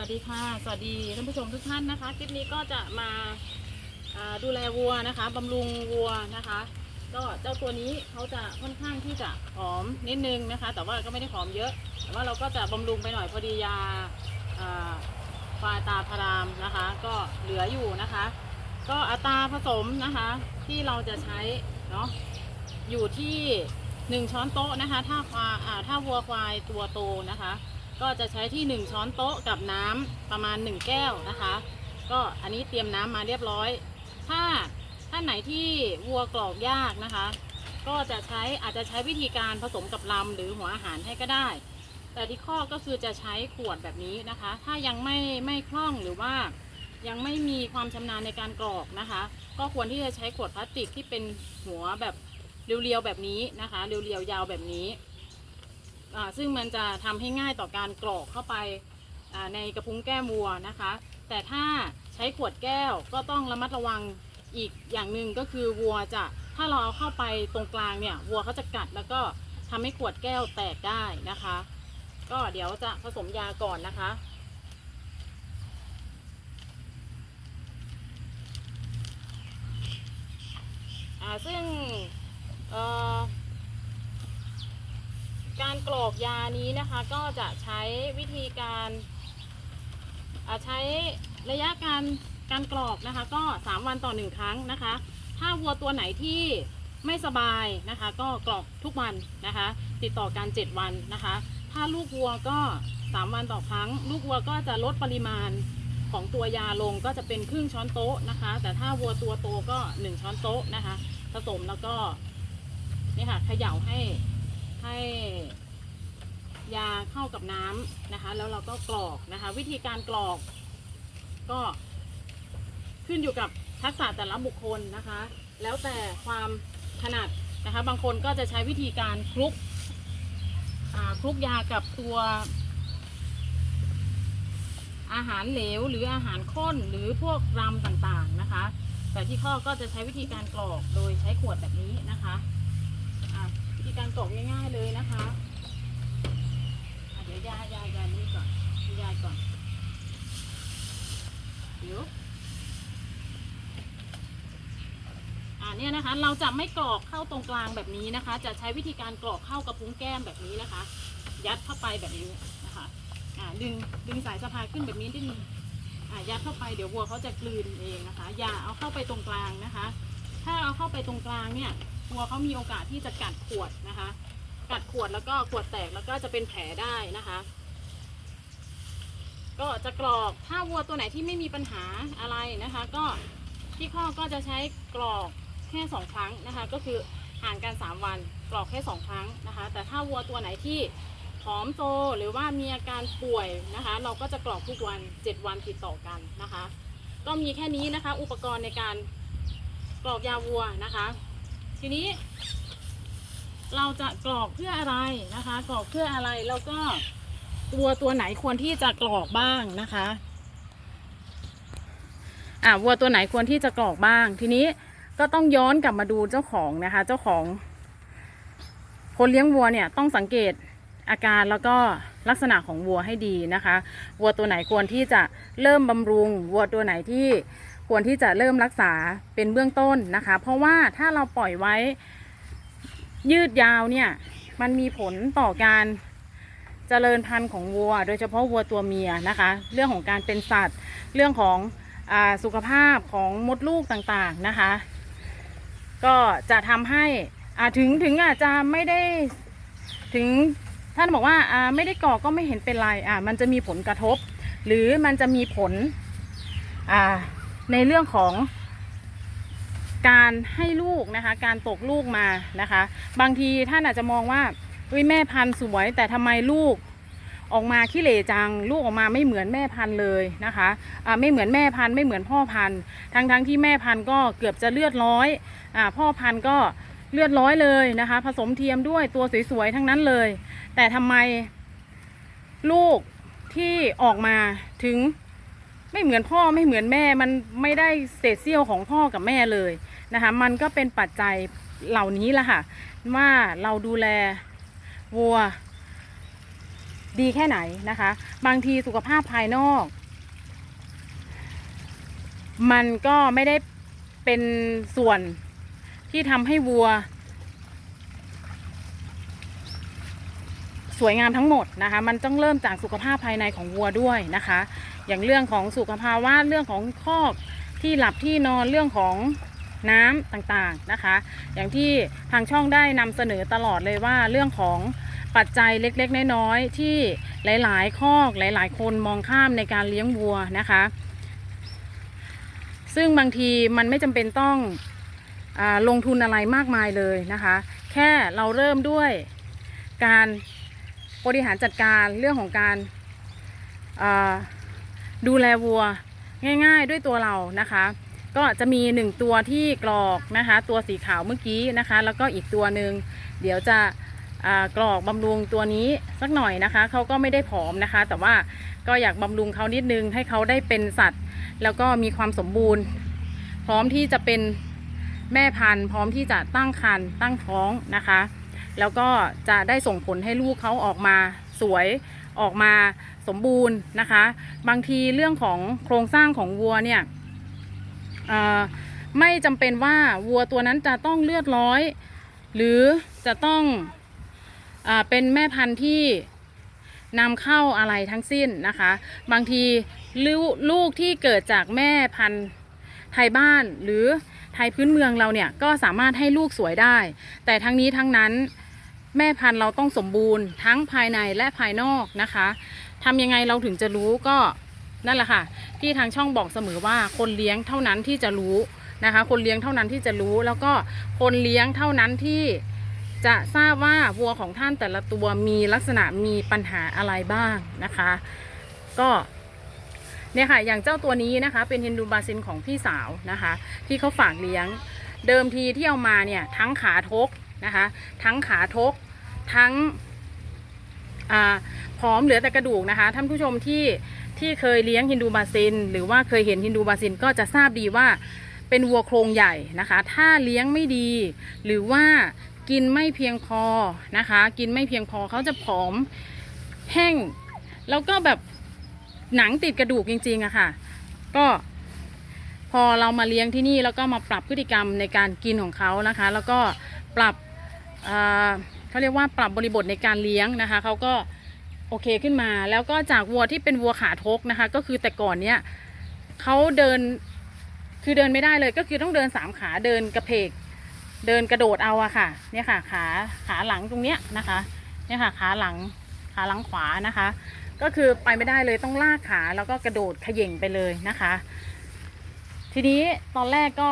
วัสดีค่ะ สวัสดีท่านผู้ชมทุกท่านนะคะ คลิปนี้ก็จะมาดูแลวัวนะคะบำรุงวัวนะคะ ก็เจ้าตัวนี้เขาจะค่อนข้างที่จะผอมนิดนึงนะคะ แต่ว่าก็ไม่ได้ผอมเยอะ แต่ว่าเราก็จะบำรุงไปหน่อยพอดียาอ่าฟาตาพารามนะคะ ก็เหลืออยู่นะคะ ก็อัตราผสมนะคะที่เราจะใช้เนาะอยู่ที่หนึ่งช้อนโต๊ะนะคะ ถ้าควาถ้าวัวควายตัวโตนะคะ ก็จะใช้ที่ 1 ช้อนโต๊ะกับน้ำประมาณ 1 แก้วนะคะ ก็อันนี้เตรียมน้ำมาเรียบร้อย ถ้าท่านไหนที่วัวกรอกยากนะคะ ก็จะใช้อาจจะใช้วิธีการผสมกับลำหรือหัวอาหารให้ก็ได้ แต่ที่ข้อก็คือจะใช้ขวดแบบนี้นะคะ ถ้ายังไม่ไม่คล่องหรือว่ายังไม่มีความชำนาญในการกรอกนะคะ ก็ควรที่จะใช้ขวดพลาสติกที่เป็นหัวแบบเรียวๆแบบนี้นะคะเรียวๆยาวแบบนี้ ซึ่งมันจะทำให้ง่ายต่อการกรอกเข้าไปในกระพุ้งแก้มวัวนะคะ แต่ถ้าใช้ขวดแก้วก็ต้องระมัดระวังอีกอย่างหนึ่งก็คือวัวจะถ้าเราเอาเข้าไปตรงกลางเนี่ยวัวเขาจะกัดแล้วก็ทำให้ขวดแก้วแตกได้นะคะ ก็เดี๋ยวจะผสมยาก่อนนะคะซึ่งเอ่อ การกรอกยานี้นะคะก็จะใช้วิธีการใช้ระยะการการกรอกนะคะ ก็ 3 วันต่อ 1 ครั้งนะคะ ถ้าวัวตัวไหนที่ไม่สบายนะคะ ก็กรอกทุกวันนะคะ ติดต่อกัน 7 วันนะคะ ถ้าลูกวัวก็ 3 วันต่อครั้ง ลูกวัวก็จะลดปริมาณของตัวยาลงก็จะเป็นครึ่งช้อนโต๊ะนะคะ แต่ถ้าวัวตัวโตก็ 1 ช้อนโต๊ะนะคะ ผสมแล้วก็นี่ค่ะเขย่าให้ ให้ยาเข้ากับน้ำนะคะ แล้วเราก็กรอกนะคะ วิธีการกรอกก็ขึ้นอยู่กับทักษะแต่ละบุคคลนะคะ แล้วแต่ความถนัดนะคะ บางคนก็จะใช้วิธีการคลุกคลุกยากับตัวอาหารเหลวหรืออาหารข้นหรือพวกรำต่างๆนะคะ แต่ที่ข้อก็จะใช้วิธีการกรอกโดยใช้ขวดแบบนี้นะคะ วิธีการกรอกง่ายๆเลยนะคะะเดี๋ยวยายายานี่ก่อนให้ยายก่อนเดี๋ยวอ่าเนี่ยนะคะ เราจะไม่กรอกเข้าตรงกลางแบบนี้นะคะ จะใช้วิธีการกรอกเข้ากระพุ้งแก้มแบบนี้นะคะ ยัดเข้าไปแบบนี้นะคะอ่าดึงดึงสายสะพายขึ้นแบบนี้นิดนึงอะยัดเข้าไปเดี๋ยววัวเขาจะกลืนเองนะคะ อย่าเอาเข้าไปตรงกลางนะคะ ถ้าเอาเข้าไปตรงกลางเนี่ย วัวเขามีโอกาสที่จะกัดขวดนะคะ กัดขวดแล้วก็ขวดแตกแล้วก็จะเป็นแผลได้นะคะ ก็จะกรอกถ้าวัวตัวไหนที่ไม่มีปัญหาอะไรนะคะ ก็ที่ข้อก็จะใช้กรอกแค่สองครั้งนะคะ ก็คือห่างกันสามวันกรอกแค่สองครั้งนะคะ แต่ถ้าวัวตัวไหนที่ผอมโตหรือว่ามีอาการป่วยนะคะ เราก็จะกรอกทุกวัน 7 วันติดต่อกันนะคะ ก็มีแค่นี้นะคะ อุปกรณ์ในการกรอกยาวัวนะคะ ทีนี้ เราจะกรอกเพื่ออะไรนะคะ กรอกเพื่ออะไรแล้วก็วัวตัวไหนควรที่จะกรอกบ้างนะคะอ่าวัวตัวไหนควรที่จะกรอกบ้าง ทีนี้ก็ต้องย้อนกลับมาดูเจ้าของนะคะ เจ้าของคนเลี้ยงวัวเนี่ยต้องสังเกตอาการแล้วก็ลักษณะของวัวให้ดีนะคะ วัวตัวไหนควรที่จะเริ่มบำรุง วัวตัวไหนที่ ควรที่จะเริ่มรักษาเป็นเบื้องต้นนะคะ เพราะว่าถ้าเราปล่อยไว้ยืดยาวเนี่ย มันมีผลต่อการเจริญพันธุ์ของวัว โดยเฉพาะวัวตัวเมียนะคะ เรื่องของการเป็นสัตว์ เรื่องของอสุขภาพของมดลูกต่างๆนะคะ ก็จะทำให้ถึงถึงอาจจะไม่ได้ถึงท่านบอกว่าไม่ได้ก่อก็ไม่เห็นเป็นไรมันจะมีผลกระทบ หรือมันจะมีผลอ่า ในเรื่องของการให้ลูกนะคะ การตกลูกมานะคะ บางทีท่านอาจจะมองว่าเฮ้ยแม่พันธุ์สวย แต่ทำไมลูกออกมาขี้เหร่จัง ลูกออกมาไม่เหมือนแม่พันธุ์เลยนะคะอ่าไม่เหมือนแม่พันธุ์ไม่เหมือนพ่อพันธุ์ทั้งทั้งที่แม่พันธุ์ก็เกือบจะเลือดร้อยอพ่อพันธุ์ก็เลือดร้อยเลยนะคะ ผสมเทียมด้วยตัวสวยๆทั้งนั้นเลย แต่ทำไมลูกที่ออกมาถึง ไม่เหมือนพ่อไม่เหมือนแม่มันไม่ได้เศษเสี้ยวของพ่อกับแม่เลยนะคะมันก็เป็นปัจจัยเหล่านี้แหละค่ะว่าเราดูแลวัวดีแค่ไหนนะคะ บางทีสุขภาพภายนอก มันก็ไม่ได้เป็นส่วนที่ทำให้วัว สวยงามทั้งหมดนะคะ มันต้องเริ่มจากสุขภาพภายในของวัวด้วยนะคะ อย่างเรื่องของสุขภาวะเรื่องของคอกที่หลับที่นอนเรื่องของน้ำต่างๆนะคะ อย่างที่ทางช่องได้นำเสนอตลอดเลยว่าเรื่องของปัจจัยเล็กๆ น้อยๆที่หลายๆคอกหลาย ๆ คนมองข้ามในการเลี้ยงวัวนะคะ ซึ่งบางทีมันไม่จำเป็นต้องอลงทุนอะไรมากมายเลยนะคะ แค่เราเริ่มด้วยการ บริหารจัดการเรื่องของการาดูแลวัวง่ายๆด้วยตัวเรานะคะ ก็จะมีหนึ่งตัวที่กรอกนะคะ ตัวสีขาวเมื่อกี้นะคะ แล้วก็อีกตัวหนึ่งเดี๋ยวจะกรอกบำรุงตัวนี้สักหน่อยนะคะเขาก็ไม่ได้ผอมนะคะ แต่ว่าก็อยากบำรุงเขานิดนึงให้เขาได้เป็นสัตว์ แล้วก็มีความสมบูรณ์ พร้อมที่จะเป็นแม่พันธุ์ พร้อมที่จะตั้งครรภ์ตั้งท้องนะคะ แล้วก็จะได้ส่งผลให้ลูกเขาออกมาสวยออกมาสมบูรณ์นะคะ บางทีเรื่องของโครงสร้างของวัวเนี่ยไม่จำเป็นว่าวัวตัวนั้นจะต้องเลือดร้อย หรือจะต้องอเป็นแม่พันธุ์ที่นำเข้าอะไรทั้งสิ้นนะคะ บางทีลูกลูกที่เกิดจากแม่พันธุ์ ไทยบ้านหรือไทยพื้นเมืองเราเนี่ยก็สามารถให้ลูกสวยได้ แต่ทั้งนี้ทั้งนั้นแม่พันธุ์เราต้องสมบูรณ์ทั้งภายในและภายนอกนะคะทำยังไงเราถึงจะรู้ก็นั่นแหละค่ะ ที่ทางช่องบอกเสมอว่าคนเลี้ยงเท่านั้นที่จะรู้นะคะ คนเลี้ยงเท่านั้นที่จะรู้ แล้วก็คนเลี้ยงเท่านั้นที่จะทราบว่าวัวของท่านแต่ละตัวมีลักษณะมีปัญหาอะไรบ้างนะคะ ก็ เนี่ยค่ะอย่างเจ้าตัวนี้นะคะ เป็นฮินดูบาซินของพี่สาวนะคะ ที่เขาฝากเลี้ยง เดิมทีที่เอามาเนี่ยทั้งขาทกนะคะ ทั้งขาทกทั้งอ่าผอมเหลือแต่กระดูกนะคะท่านผู้ชมที่ที่เคยเลี้ยงฮินดูบาซิน หรือว่าเคยเห็นฮินดูบาซินก็จะทราบดีว่าเป็นวัวโครงใหญ่นะคะ ถ้าเลี้ยงไม่ดี หรือว่ากินไม่เพียงพอนะคะ กินไม่เพียงพอเขาจะผอมแห้ง แล้วก็แบบ หนังติดกระดูกจริงๆอะค่ะ ก็พอเรามาเลี้ยงที่นี่แล้วก็มาปรับพฤติกรรมในการกินของเขานะคะ แล้วก็ปรับเขาเรียกว่าปรับบริบทในการเลี้ยงนะคะเขาก็โอเคขึ้นมา แล้วก็จากวัวที่เป็นวัวขาทกนะคะ ก็คือแต่ก่อนเนี้ยเขาเดินคือเดินไม่ได้เลยก็คือต้องเดินสามขาเดินกระเพก เดินกระโดดเอาอะค่ะ เนี่ยค่ะขาขาหลังตรงเนี้ยนะคะ เนี่ยค่ะขาหลังขาหลังขวานะคะ ก็คือไปไม่ได้เลยต้องลากขาแล้วก็กระโดดขย่งไปเลยนะคะ ทีนี้ตอนแรกก็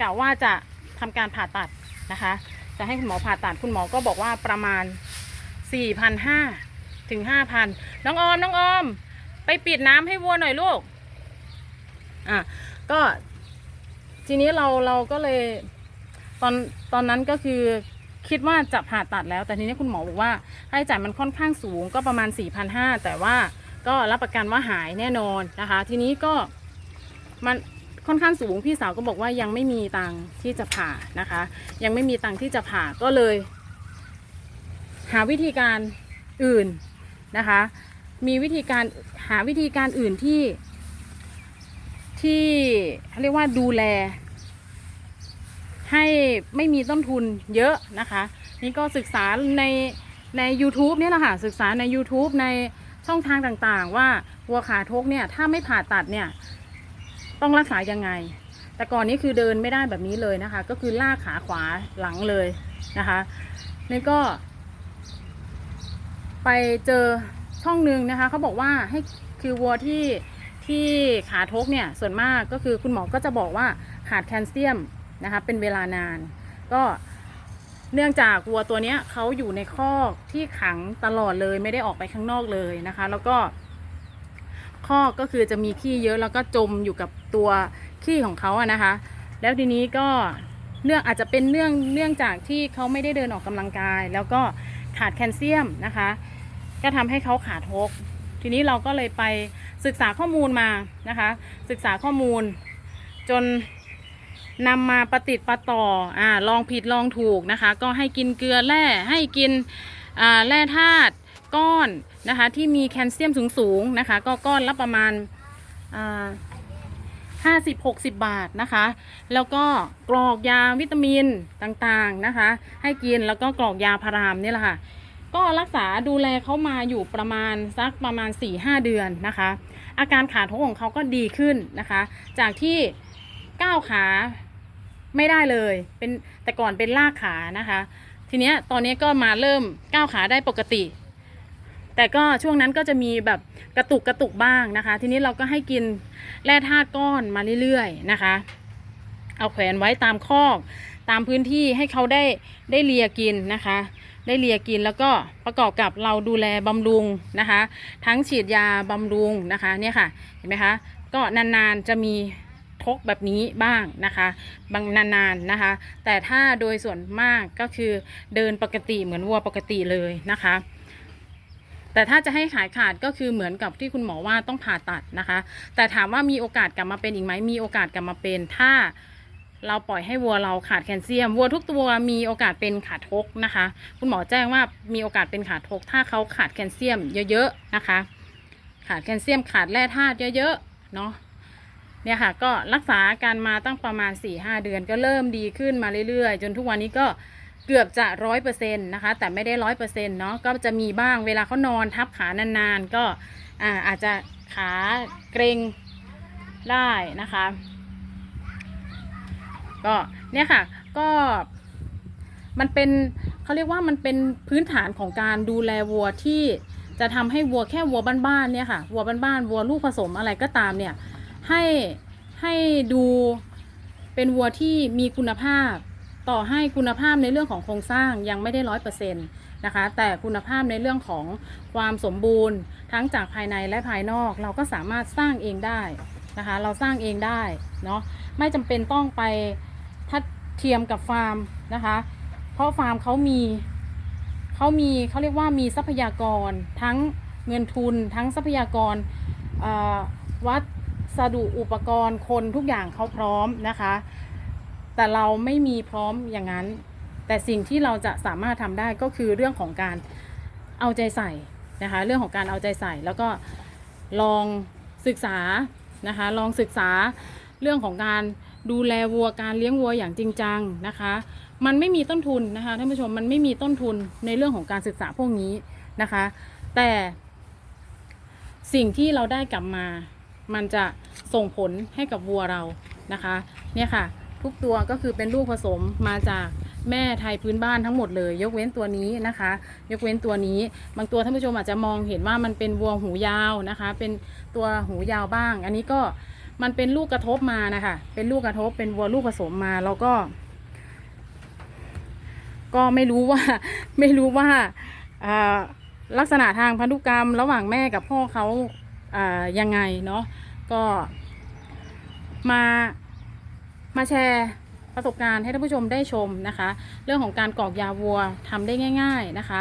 กะว่าจะทำการผ่าตัดนะคะ จะให้คุณหมอผ่าตัดคุณหมอก็บอกว่าประมาณ4,500ถึง5,000น้องออมน้องออม ไปปิดน้ำให้วัวหน่อยลูกอะก็ทีนี้เราเราก็เลยตอนตอนนั้นก็คือ คิดว่าจะผ่าตัดแล้ว แต่ทีนี้คุณหมอบอกว่าค่าใช้จ่ายมันค่อนข้างสูงก็ประมาณ 4,500 แต่ว่าก็รับประกันว่าหายแน่นอนนะคะ ทีนี้ก็มันค่อนข้างสูงพี่สาวก็บอกว่ายังไม่มีตังค์ที่จะผ่านะคะ ยังไม่มีตังค์ที่จะผ่าก็เลย หาวิธีการอื่นนะคะ มีวิธีการหาวิธีการอื่นที่ที่เขาเรียกว่าดูแล ให้ไม่มีต้นทุนเยอะนะคะ นี่ก็ศึกษาในใน YouTube เนี่ยแหละค่ะศึกษาใน YouTube ในช่องทางต่างๆ ว่าวัวขาทกเนี่ยถ้าไม่ผ่าตัดเนี่ยต้องรักษายังไง แต่ก่อนนี้คือเดินไม่ได้แบบนี้เลยนะคะ ก็คือลากขาขวาหลังเลยนะคะนี่ก็ ไปเจอช่องหนึ่งนะคะเขาบอกว่าให้คือวัวที่ที่ขาทกเนี่ยส่วนมากก็คือคุณหมอก็จะบอกว่าขาดแคลเซียม นะคะเป็นเวลานาน ก็เนื่องจากวัวตัวนี้เขาอยู่ในคอกที่ขังตลอดเลยไม่ได้ออกไปข้างนอกเลยนะคะ แล้วก็คอกก็คือจะมีขี้เยอะแล้วก็จมอยู่กับตัวขี้ของเขาอะนะคะ แล้วทีนี้ก็เนื่องอาจจะเป็นเนื่องเนื่องจากที่เขาไม่ได้เดินออกกำลังกาย แล้วก็ขาดแคลเซียมนะคะ ก็ทำให้เขาขาดทกทีนี้เราก็เลยไปศึกษาข้อมูลมานะคะ ศึกษาข้อมูลจน นำมาประติดประต่ออ่าลองผิดลองถูกนะคะ ก็ให้กินเกลือแร่ให้กินอ่าแร่ธาตุก้อนนะคะ ที่มีแคลเซียมสูงๆนะคะ ก็ก้อนละประมาณห้าสิบหกสิบบาทนะคะ แล้วก็กรอกยาวิตามินต่างๆนะคะ ให้กินแล้วก็กรอกยาพารามนี่แหละค่ะ ก็รักษาดูแลเขามาอยู่ประมาณสักประมาณ 4-5 เดือนนะคะ อาการขาท้องของเขาก็ดีขึ้นนะคะ จากที่ก้าวขา ไม่ได้เลย เป็นแต่ก่อนเป็นลากขานะคะ ทีเนี้ยตอนนี้ก็มาเริ่มก้าวขาได้ปกติ แต่ก็ช่วงนั้นก็จะมีแบบกระตุกกระตุกบ้างนะคะ ทีนี้เราก็ให้กินแร่ธาตุก้อนมาเรื่อยๆนะคะ เอาแขวนไว้ตามคอกตามพื้นที่ให้เขาได้ได้เลียกินนะคะ ได้เลียกินแล้วก็ประกอบกับเราดูแลบำรุงนะคะ ทั้งฉีดยาบำรุงนะคะเนี่ยค่ะเห็นไหมคะก็นานๆจะมี ทกแบบนี้บ้างนะคะบางนานๆนะคะ แต่ถ้าโดยส่วนมากก็คือเดินปกติเหมือนวัวปกติเลยนะคะ แต่ถ้าจะให้ขายขาดก็คือเหมือนกับที่คุณหมอว่าต้องผ่าตัดนะคะ แต่ถามว่ามีโอกาสกลับมาเป็นอีกไหมมีโอกาสกลับมาเป็นถ้าเราปล่อยให้วัวเราขาดแคลเซียม วัวทุกตัวมีโอกาสเป็นขาดทกนะคะ คุณหมอแจ้งว่ามีโอกาสเป็นขาดทก ถ้าเขาขาดแคลเซียมเยอะๆนะคะ ขาดแคลเซียมขาดแร่ธาตุเยอะๆเนาะ เนี่ยค่ะก็รักษาการมาตั้งประมาณ 4-5 เดือนก็เริ่มดีขึ้นมาเรื่อยๆ จนทุกวันนี้ก็เกือบจะร้อยเปอร์เซ็นต์นะคะ แต่ไม่ได้ร้อยเปอร์เซ็นต์เนาะก็จะมีบ้างเวลาเขานอนทับขานานๆ ก็อาอาจจะขาเกรงได้นะคะ ก็เนี่ยค่ะก็มันเป็นเขาเรียกว่ามันเป็นพื้นฐานของการดูแลวัวที่จะทำให้วัวแค่วัวบ้านๆเนี่ยค่ะวัวบ้านๆวัวลูกผสมอะไรก็ตามเนี่ย ให้ให้ดูเป็นวัวที่มีคุณภาพ ต่อให้คุณภาพในเรื่องของโครงสร้างยังไม่ได้ร้อยเปอร์เซ็นต์นะคะแต่คุณภาพในเรื่องของความสมบูรณ์ ทั้งจากภายในและภายนอกเราก็สามารถสร้างเองได้นะคะเราสร้างเองได้เนาะไม่จำเป็นต้องไปถ้าเทียมกับฟาร์มนะคะ เพราะฟาร์มเขามีเขามีเขาเรียกว่ามีทรัพยากรทั้งเงินทุนทั้งทรัพยากรวัด สดุอุปกรณ์คนทุกอย่างเขาพร้อมนะคะ แต่เราไม่มีพร้อมอย่างนั้น แต่สิ่งที่เราจะสามารถทำได้ก็คือเรื่องของการเอาใจใส่นะคะ เรื่องของการเอาใจใส่แล้วก็ลองศึกษานะคะ ลองศึกษาเรื่องของการดูแลวัวการเลี้ยงวัวอย่างจริงจังนะคะ มันไม่มีต้นทุนนะคะท่านผู้ชมมันไม่มีต้นทุนในเรื่องของการศึกษาพวกนี้นะคะ แต่สิ่งที่เราได้กลับมา มันจะส่งผลให้กับวัวเรานะคะเนี่ยค่ะ ทุกตัวก็คือเป็นลูกผสมมาจากแม่ไทยพื้นบ้านทั้งหมดเลย ยกเว้นตัวนี้นะคะ ยกเว้นตัวนี้บางตัวท่านผู้ชมอาจจะมองเห็นว่ามันเป็นวัวหูยาวนะคะ เป็นตัวหูยาวบ้าง อันนี้ก็มันเป็นลูกกระทบมานะคะเป็นลูกกระทบเป็นวัวลูกผสมมาแล้วก็ ก็ไม่รู้ว่าไม่รู้ว่าลักษณะทางพันธุกรรม ระหว่างแม่กับพ่อเขา ยังไงเนาะก็มามาแชร์ประสบการณ์ให้ท่านผู้ชมได้ชมนะคะ เรื่องของการกรอกยาวัวทำได้ง่าย ๆนะคะ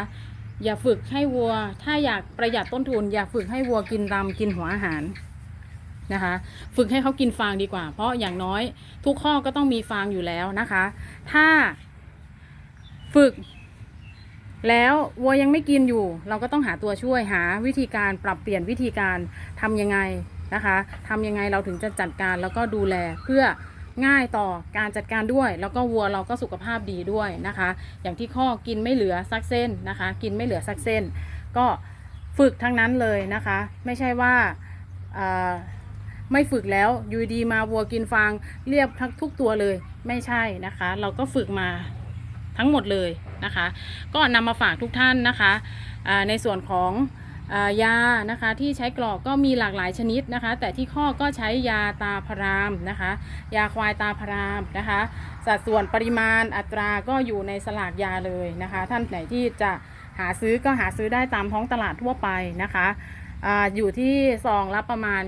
อย่าฝึกให้วัว ถ้าอยากประหยัดต้นทุน อย่าฝึกให้วัวกินรำกินหัวอาหารนะคะ ฝึกให้เขากินฟางดีกว่า เพราะอย่างน้อยทุกข้อก็ต้องมีฟางอยู่แล้วนะคะ ถ้าฝึก แล้ววัวยังไม่กินอยู่ เราก็ต้องหาตัวช่วยหาวิธีการปรับเปลี่ยนวิธีการทำยังไงนะคะทำยังไงเราถึงจะจัดการแล้วก็ดูแลเพื่อง่ายต่อการจัดการด้วย แล้วก็วัวเราก็สุขภาพดีด้วยนะคะ อย่างที่ข้อกินไม่เหลือสักเส้นนะคะ กินไม่เหลือสักเส้น ก็ฝึกทั้งนั้นเลยนะคะ ไม่ใช่ว่าไม่ฝึกแล้วอยูดีมาวัวกินฟางเรียบทั้งทุกตัวเลยไม่ใช่นะคะ เราก็ฝึกมา ทั้งหมดเลยนะคะ ก็นำมาฝากทุกท่านนะคะในส่วนของยานะคะที่ใช้กรอกก็มีหลากหลายชนิดนะคะ แต่ที่ข้อก็ใช้ยาตาพารามนะคะ ยาควายตาพารามนะคะ สัดส่วนปริมาณอัตราก็อยู่ในสลากยาเลยนะคะ ท่านไหนที่จะหาซื้อก็หาซื้อได้ตามท้องตลาดทั่วไปนะคะออยู่ที่ซองละประมาณ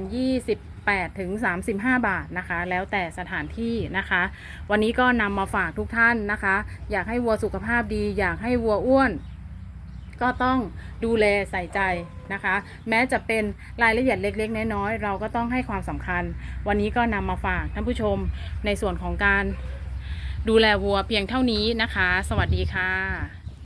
28ถึง35 บาทนะคะ แล้วแต่สถานที่นะคะ วันนี้ก็นำมาฝากทุกท่านนะคะ อยากให้วัวสุขภาพดี อยากให้วัวอ้วน ก็ต้องดูแลใส่ใจนะคะ แม้จะเป็นรายละเอียดเล็กๆ น้อยๆเราก็ต้องให้ความสำคัญ วันนี้ก็นำมาฝากท่านผู้ชมในส่วนของการดูแลวัวเพียงเท่านี้นะคะ สวัสดีค่ะ